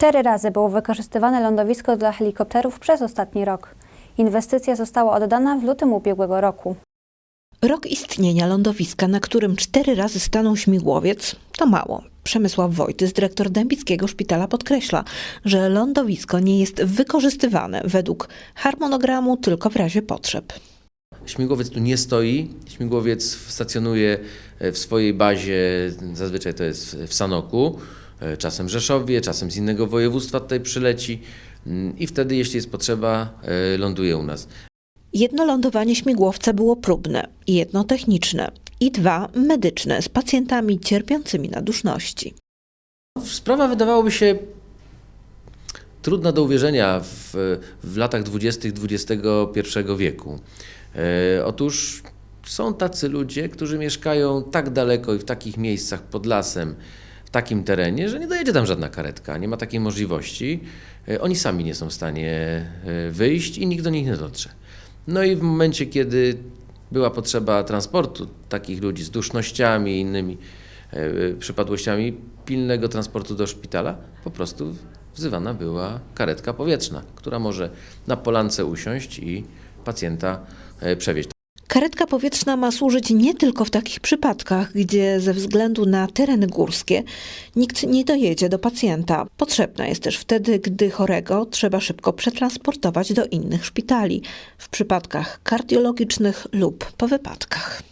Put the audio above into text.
Cztery razy było wykorzystywane lądowisko dla helikopterów przez ostatni rok. Inwestycja została oddana w lutym ubiegłego roku. Rok istnienia lądowiska, na którym cztery razy stanął śmigłowiec, to mało. Przemysław Wojtys, dyrektor Dębickiego Szpitala, podkreśla, że lądowisko nie jest wykorzystywane według harmonogramu tylko w razie potrzeb. Śmigłowiec tu nie stoi. Śmigłowiec stacjonuje w swojej bazie, zazwyczaj to jest w Sanoku, czasem w Rzeszowie, czasem z innego województwa tutaj przyleci mm, i wtedy, jeśli jest potrzeba, e, ląduje u nas. Jedno lądowanie śmigłowca było próbne, jedno techniczne i dwa medyczne z pacjentami cierpiącymi na duszności. Sprawa wydawałoby się trudna do uwierzenia w, w latach dwudziestych XXI wieku. E, otóż są tacy ludzie, którzy mieszkają tak daleko i w takich miejscach pod lasem, w takim terenie, że nie dojedzie tam żadna karetka, nie ma takiej możliwości. E, oni sami nie są w stanie e, wyjść i nikt do nich nie dotrze. No i w momencie, kiedy była potrzeba transportu takich ludzi z dusznościami i innymi e, przypadłościami, pilnego transportu do szpitala, po prostu wzywana była karetka powietrzna, która może na polance usiąść i pacjenta przewieźć. Karetka powietrzna ma służyć nie tylko w takich przypadkach, gdzie ze względu na tereny górskie nikt nie dojedzie do pacjenta. Potrzebna jest też wtedy, gdy chorego trzeba szybko przetransportować do innych szpitali, w przypadkach kardiologicznych lub po wypadkach.